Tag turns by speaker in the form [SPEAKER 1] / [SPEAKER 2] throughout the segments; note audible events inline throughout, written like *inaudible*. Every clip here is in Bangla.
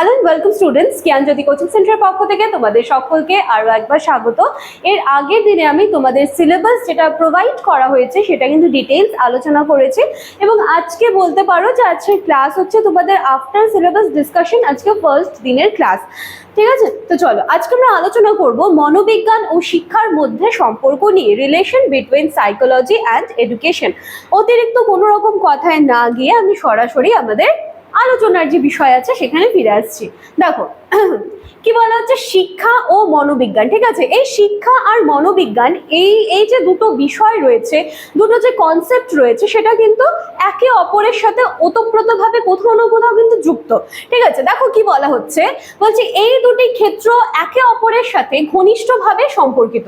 [SPEAKER 1] Hello welcome students Gyanjyoti coaching সেন্টারের পক্ষ থেকে তোমাদের সকলকে আরও একবার স্বাগত। এর আগের দিনে আমি তোমাদের সিলেবাস যেটা প্রোভাইড করা হয়েছে, সেটা কিন্তু ডিটেলস আলোচনা করেছি। এবং আজকে বলতে পারো যে আজকের ক্লাস হচ্ছে তোমাদের আফটার সিলেবাস ডিসকাশন আজকে ফার্স্ট দিনের ক্লাস ঠিক আছে? তো চলো, আজকে আমরা আলোচনা করব মনোবিজ্ঞান ও শিক্ষার মধ্যে সম্পর্ক নিয়ে relation between psychology and education অতিরিক্ত কোনো রকম কথায় না গিয়ে আমি সরাসরি আমাদের আলোচনার যে বিষয় আছে সেখানে ফিরে আসছি। দেখো *clears throat* কি বলা হচ্ছে? শিক্ষা ও মনোবিজ্ঞান, ঠিক আছে? এই শিক্ষা আর মনোবিজ্ঞান, এই এই যে দুটো বিষয় রয়েছে, দুটো যে কনসেপ্ট রয়েছে, সেটা কিন্তু একে অপরের সাথে ওতপ্রোতভাবে, কোথাও না কোথাও কিন্তু যুক্ত। ঠিক আছে? দেখো কি বলা হচ্ছে? বলছে এই দুটি ক্ষেত্র একে অপরের সাথে ঘনিষ্ঠভাবে সম্পর্কিত।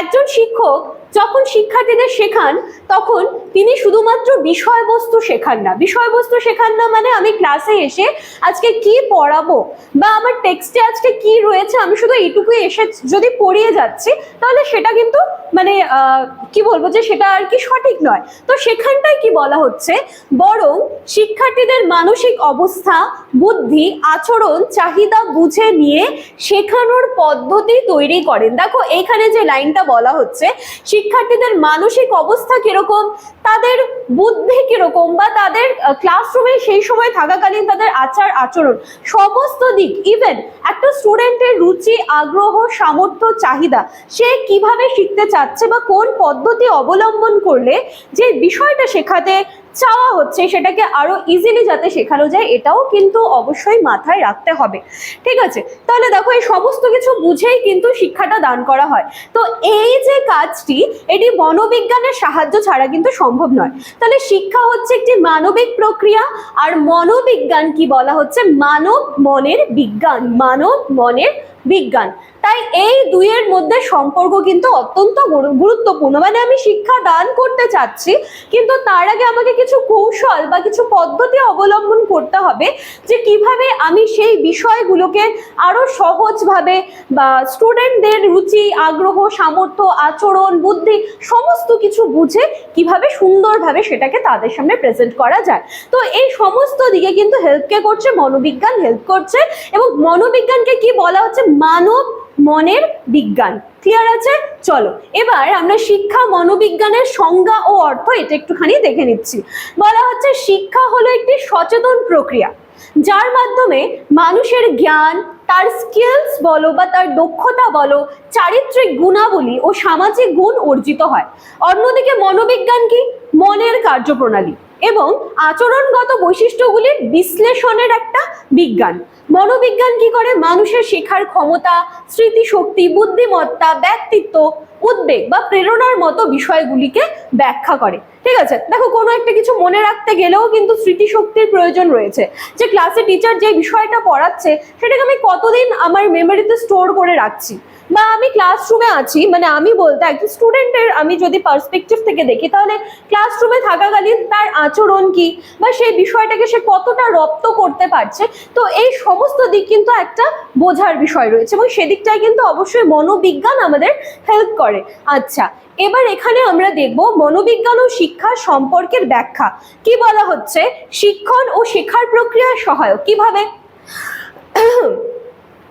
[SPEAKER 1] একজন শিক্ষক যখন শিক্ষার্থীদের শেখান, তখন তিনি শুধুমাত্র বিষয়বস্তু শেখান না। বিষয়বস্তু শেখান না মানে আমি ক্লাসে এসে আজকে কি পড়াবো? বা আমার টেক্সটে আজকে কি রয়েছে, আমি শুধু এইটুকুই এসে যদি পড়িয়ে যাচ্ছি, তাহলে সেটা কিন্তু মানে কি বলব যে সেটা আর কি সঠিক নয়। তো সেখানটায় কি বলা হচ্ছে, বরং শিক্ষার্থীদের মানসিক অবস্থা, বুদ্ধি, আচরণ, চাহিদা বুঝে নিয়ে শেখানোর পদ্ধতি তৈরি করেন। দেখো, এখানে যে লাইনটা বলা হচ্ছে, শিক্ষার্থীদের মানসিক অবস্থা কীরকম, তাদের বুদ্ধি কীরকম, বা তাদের ক্লাসরুমে সেই সময় থাকাকালীন তাদের আচার আচরণ সমস্ত দিক ইভেন একটা স্টুডেন্টের রুচি, আগ্রহ, সামর্থ্য, চাহিদা, সে কীভাবে শিখতে চাচ্ছে বা কোন পদ্ধতি অবলম্বন করলে যে বিষয়টা শেখাতে চাওয়া হচ্ছে, সেটাকে আরও ইজিলি যাতে শেখানো যায়, এটাও কিন্তু অবশ্যই মাথায় রাখতে হবে। ঠিক আছে? তাহলে দেখো, এই সমস্ত কিছু বুঝেই কিন্তু শিক্ষাটা দান করা হয়। তো এই যে কাজটি, এটি মনোবিজ্ঞানের সাহায্য ছাড়া কিন্তু সম্ভব নয়। তাহলে শিক্ষা হচ্ছে একটি মানবিক প্রক্রিয়া, আর মনোবিজ্ঞান কি বলা হচ্ছে? মানব মনের বিজ্ঞান, মানব মনের বিজ্ঞান। তাই এই দুইয়ের মধ্যে সম্পর্ক কিন্তু অত্যন্ত গুরুত্বপূর্ণ। মানে আমি শিক্ষা দান করতে চাচ্ছি, কিন্তু তার আগে আমাকে কিছু কৌশল বা কিছু পদ্ধতি অবলম্বন করতে হবে যে কীভাবে আমি সেই বিষয়গুলোকে আরও সহজভাবে বা স্টুডেন্টদের রুচি, আগ্রহ, সামর্থ্য, আচরণ, বুদ্ধি সমস্ত কিছু বুঝে কীভাবে সুন্দরভাবে সেটাকে তাদের সামনে প্রেজেন্ট করা যায়। তো এই সমস্ত দিকে কিন্তু হেল্পকে করছে, মনোবিজ্ঞান হেল্প করছে এবং মনোবিজ্ঞানকে কি বলা হচ্ছে? মানব মনের বিজ্ঞান। ক্লিয়ার আছে? চলো, এবার আমরা শিক্ষা মনোবিজ্ঞানের সংজ্ঞা ও অর্থ এটা একটুখানি দেখে নিচ্ছি। বলা হচ্ছে শিক্ষা হলো একটি সচেতন প্রক্রিয়া, যার মাধ্যমে মানুষের জ্ঞান, তার স্কিলস বলো বা তার দক্ষতা বলো, চারিত্রিক গুণাবলী ও সামাজিক গুণ অর্জিত হয়। অন্যদিকে মনোবিজ্ঞান কি? মনের কার্যপ্রণালী। এবং আচরণগত বৈশিষ্ট্যগুলির বিশ্লেষণের একটা বিজ্ঞান। মনোবিজ্ঞান কি করে? মানুষের শেখার ক্ষমতা, স্মৃতিশক্তি, বুদ্ধিমত্তা, ব্যক্তিত্ব, উদ্বেগ বা প্রেরণার মতো বিষয়গুলিকে ব্যাখ্যা করে। ঠিক আছে? দেখো, কোনো একটা কিছু মনে রাখতে গেলেও কিন্তু স্মৃতিশক্তির প্রয়োজন রয়েছে। যে ক্লাসে টিচার যে বিষয়টা পড়াচ্ছে, সেটাকে আমি কতদিন আমার মেমোরিতে স্টোর করে রাখছি? বা আমি ক্লাসরুমে আছি মানে আমি বলতে একজন স্টুডেন্টের আমি যদি পার্সপেক্টিভ থেকে দেখি, তাহলে ক্লাসরুমে থাকাকালীন তার আচরণ কি বা সেই বিষয়টাকে সে কতটা রপ্ত করতে পারছে, তো এই সমস্ত দিক কিন্তু একটা বোঝার বিষয় রয়েছে এবং সেদিকটায় কিন্তু অবশ্যই মনোবিজ্ঞান আমাদের হেল্প করে। আচ্ছা এবার এখানে আমরা দেখব মনোবিজ্ঞান ও শিক্ষা সম্পর্কের ব্যাখ্যা। কি বলা হচ্ছে? শিক্ষণ ও শেখার প্রক্রিয়ার সহায়ক, কীভাবে?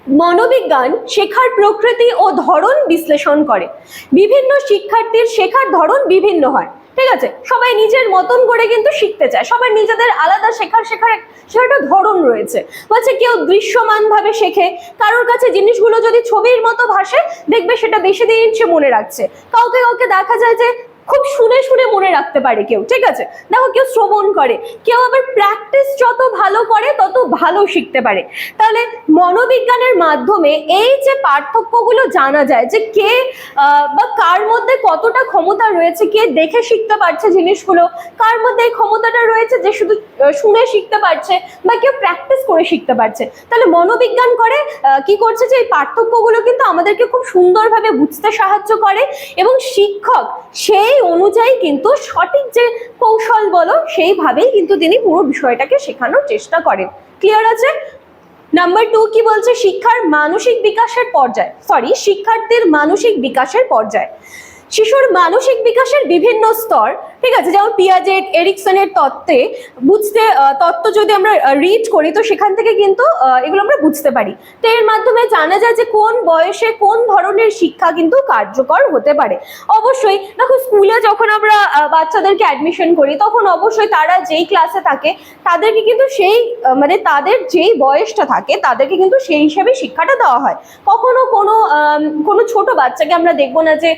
[SPEAKER 1] মনোবিজ্ঞান শেখার প্রকৃতি ও ধরন বিশ্লেষণ করে। বিভিন্ন শিক্ষার্থীর শেখার ধরন বিভিন্ন হয়। ঠিক আছে? সবাই নিজের মতন করে কিন্তু শিখতে চায়। সবার নিজেদের আলাদা শেখার শেখার একটা ধরন রয়েছে। বলছে কেউ দৃশ্যমান ভাবে শেখে, কারোর কাছে জিনিসগুলো যদি ছবির মতো ভাসে, দেখবে সেটা বেশি দিন সে মনে রাখছে। কাউকে কাউকে দেখা যায় যে খুব শুনে শুনে মনে রাখতে পারে কেউ, ঠিক আছে? দেখো কেউ শ্রবণ করে, কেউ আবার প্র্যাকটিস যত ভালো করে, তত ভালো শিখতে পারে। তাহলে মনোবিজ্ঞানের মাধ্যমে এই যে পার্থক্যগুলো জানা যায়, যে কে বা কার মধ্যে কতটা ক্ষমতা রয়েছে, কে দেখে শিখতে পারছে জিনিসগুলো, কার মধ্যে এই ক্ষমতাটা রয়েছে যে শুধু শুনে শিখতে পারছে, বা কেউ প্র্যাকটিস করে শিখতে পারছে। তাহলে মনোবিজ্ঞান করে কি করছে যে এই পার্থক্যগুলো কিন্তু আমাদেরকে খুব সুন্দরভাবে বুঝতে সাহায্য করে এবং শিক্ষক সেই অনুযায়ী কিন্তু সঠিক যে কৌশল বলো, সেইভাবেই কিন্তু তিনি পুরো বিষয়টাকে শেখানোর চেষ্টা করেন। ক্লিয়ার আছে? নাম্বার টু কি বলছে? শিক্ষার মানসিক বিকাশের পর্যায়। সরি শিক্ষার্থীর মানসিক বিকাশের পর্যায়। শিশুর মানসিক বিকাশের বিভিন্ন স্তর ঠিক আছে, যেমন পিয়াজেট এরিকসনের তত্ত্বে বুঝতে তত্ত্ব যদি আমরা রিড করি, তো সেখান থেকে কিন্তু এগুলো আমরা বুঝতে পারি। তো এর মাধ্যমে জানা যায় যে কোন বয়সে কোন ধরনের শিক্ষা কিন্তু কার্যকর হতে পারে। অবশ্যই, দেখো স্কুলে যখন আমরা বাচ্চাদেরকে অ্যাডমিশন করি, তখন অবশ্যই তারা যেই ক্লাসে থাকে, তাদেরকে কিন্তু সেই মানে তাদের যেই বয়সটা থাকে, তাদেরকে কিন্তু সেই হিসাবে শিক্ষাটা দেওয়া হয়। কখনো কোনো কোনো ছোট বাচ্চাকে আমরা দেখব না যে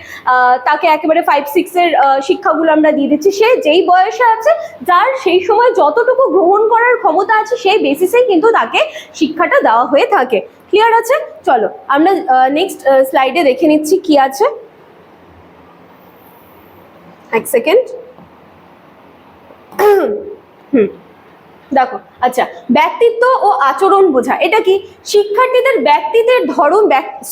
[SPEAKER 1] তাকে একেবারে ফাইভ সিক্সের শিক্ষাগুলো আমরা দিয়ে দিচ্ছি সে যেই বয়সে আছে, যার সেই সময় যতটুকু গ্রহণ করার ক্ষমতা আছে, সেই বেসিসেই কিন্তু তাকে শিক্ষাটা দেওয়া হয়ে থাকে। ক্লিয়ার আছে? চলো, আমরা নেক্সট স্লাইডে দেখে নিচ্ছি কি আছে। এক সেকেন্ড হুম। দেখো আচ্ছা ব্যক্তিত্ব ও আচরণ বোঝা, এটা কি? শিক্ষার্থীদের ব্যক্তিত্বের ধরন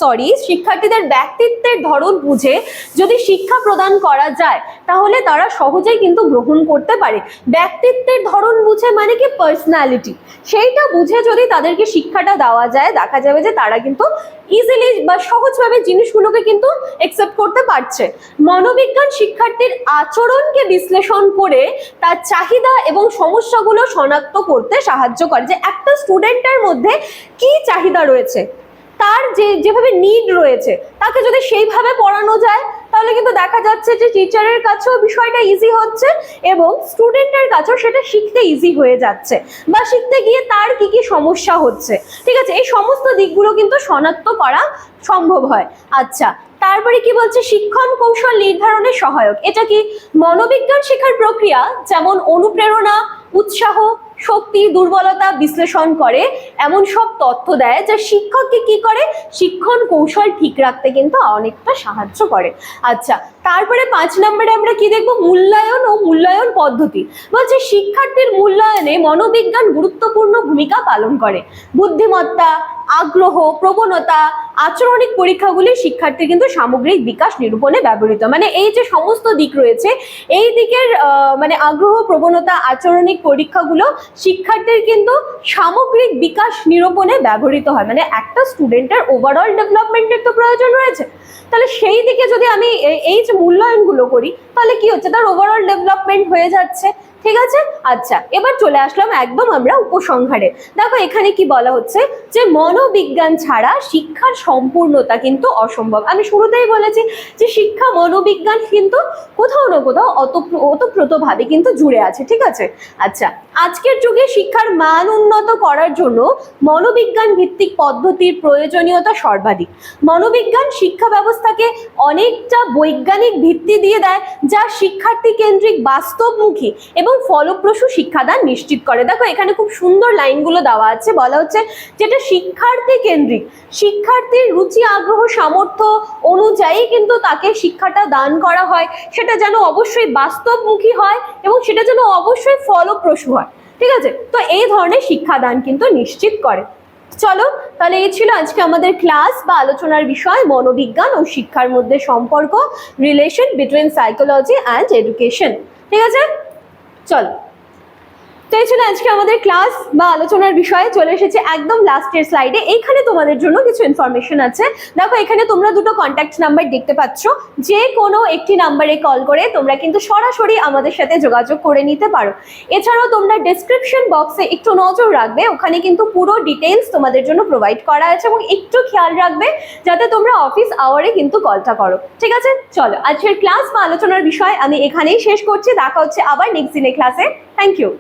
[SPEAKER 1] সরি শিক্ষার্থীদের ব্যক্তিত্বের ধরন বুঝে যদি শিক্ষা প্রদান করা যায়, তাহলে তারা সহজেই কিন্তু গ্রহণ করতে পারে। ব্যক্তিত্বের ধরন বুঝে মানে কি? পার্সোনালিটি সেইটা বুঝে যদি তাদেরকে শিক্ষাটা দেওয়া যায়, দেখা যাবে যে তারা কিন্তু ইজিলি বা সহজভাবে জিনিসগুলোকে কিন্তু একসেপ্ট করতে পারছে। মনোবিজ্ঞান শিক্ষার্থীর আচরণকে বিশ্লেষণ করে তার চাহিদা এবং সমস্যাগুলো শনাক্ত করতে সাহায্য করে যে একটা স্টুডেন্টের মধ্যে কি চাহিদা রয়েছে, তার যে, যেভাবে নিড রয়েছে, তাকে যদি সেইভাবে পড়ানো যায়, তাহলে কিন্তু দেখা যাচ্ছে যে টিচারের কাছেও বিষয়টা ইজি হচ্ছে এবং স্টুডেন্টের কাছেও সেটা শিখতে ইজি হয়ে যাচ্ছে বা শিখতে গিয়ে তার কি কি সমস্যা হচ্ছে। ঠিক আছে, এই সমস্ত দিকগুলো কিন্তু শনাক্ত করা সম্ভব হয়। আচ্ছা তারপরে কি বলছে? শিক্ষণ কৌশল নির্ধারণে সহায়ক। এটা কি মনোবিজ্ঞান শেখার প্রক্রিয়া? যেমন অনুপ্রেরণা, উৎসাহ শক্তি, দুর্বলতা বিশ্লেষণ করে, এমন সব তথ্য দেয় যা শিক্ষককে কি করে? শিক্ষণ কৌশল ঠিক রাখতে কিন্তু অনেকটা সাহায্য করে। আচ্ছা তারপরে পাঁচ নম্বরে আমরা কি দেখব? মূল্যায়ন ও মূল্যায়ন পদ্ধতি। বলছে, শিক্ষার্থীর মূল্যায়নে মনোবিজ্ঞান গুরুত্বপূর্ণ ভূমিকা পালন করে। বুদ্ধিমত্তা, আগ্রহ, প্রবণতা আচরণিক পরীক্ষাগুলি শিক্ষার্থীর কিন্তু সামগ্রিক বিকাশ নিরূপণে ব্যবহৃত। মানে এই যে সমস্ত দিক রয়েছে, এই দিকের মানে আগ্রহ, প্রবণতা, আচরণিক পরীক্ষাগুলো শিক্ষার্থীর কিন্তু সামগ্রিক বিকাশ নিরূপণে ব্যবহৃত হয়। মানে একটা স্টুডেন্টের ওভারঅল ডেভেলপমেন্টের তো প্রয়োজন রয়েছে। তাহলে সেই দিকে যদি আমি এই যে মূল্যায়নগুলো করি তাহলে কি হচ্ছে? তার ওভারঅল ডেভেলপমেন্ট হয়ে যাচ্ছে। ঠিক আছে? আচ্ছা এবার চলে আসলাম একদম আমরা উপসংহারে। দেখো এখানে কি বলা হচ্ছে? যে মনোবিজ্ঞান ছাড়া শিক্ষার সম্পূর্ণতা কিন্তু অসম্ভব। আমি শুরুতেই বলেছি যে শিক্ষা মনোবিজ্ঞান কিন্তু কোথাও না কোথাও অতপ্র- ওতপ্রোতভাবে কিন্তু জুড়ে আছে। ঠিক আছে? আচ্ছা আজকের যুগে শিক্ষার মান উন্নত করার জন্য মনোবিজ্ঞান ভিত্তিক পদ্ধতির প্রয়োজনীয়তা সর্বাধিক। মনোবিজ্ঞান শিক্ষা ব্যবস্থাকে অনেকটা বৈজ্ঞানিক ভিত্তি দিয়ে দেয়। যা শিক্ষার্থী কেন্দ্রিক বাস্তবমুখী এবং ফলপ্রসূ শিক্ষাদান নিশ্চিত করে। দেখো, এখানে খুব সুন্দর লাইনগুলো দেওয়া আছে। বলা হচ্ছে যেটা শিক্ষার্থী কেন্দ্রিক, শিক্ষার্থীর রুচি, আগ্রহ, সামর্থ্য অনুযায়ী কিন্তু তাকে শিক্ষাটা দান করা হয়। সেটা যেন অবশ্যই বাস্তবমুখী হয় এবং সেটা যেন অবশ্যই ফলপ্রসূ হয়। ঠিক আছে? তো এই ধরনের শিক্ষাদান কিন্তু নিশ্চিত করে। চলো, তাহলে এই ছিল আজকে আমাদের ক্লাস বা আলোচনার বিষয়, মনোবিজ্ঞান ও শিক্ষার মধ্যে সম্পর্ক relation between psychology and education ঠিক আছে? চলো। তো এই ছিল আজকে আমাদের ক্লাস বা আলোচনার বিষয়ে চলে এসেছে একদম লাস্টের স্লাইডে এইখানে তোমাদের জন্য কিছু ইনফরমেশন আছে। দেখো, এখানে তোমরা দুটো কন্ট্যাক্ট নাম্বার দেখতে পাচ্ছ। যে কোনো একটি নাম্বারে কল করে তোমরা কিন্তু সরাসরি আমাদের সাথে যোগাযোগ করে নিতে পারো। এছাড়াও তোমরা ডেসক্রিপশন বক্সে একটু নজর রাখবে। ওখানে কিন্তু পুরো ডিটেলস তোমাদের জন্য প্রোভাইড করা আছে এবং একটু খেয়াল রাখবে যাতে তোমরা অফিস আওয়ারে কিন্তু কলটা করো। ঠিক আছে? চলো, আজকের ক্লাস বা আলোচনার বিষয় আমি এখানেই শেষ করছি। দেখা হচ্ছে আবার নেক্সট দিনের ক্লাসে থ্যাংক ইউ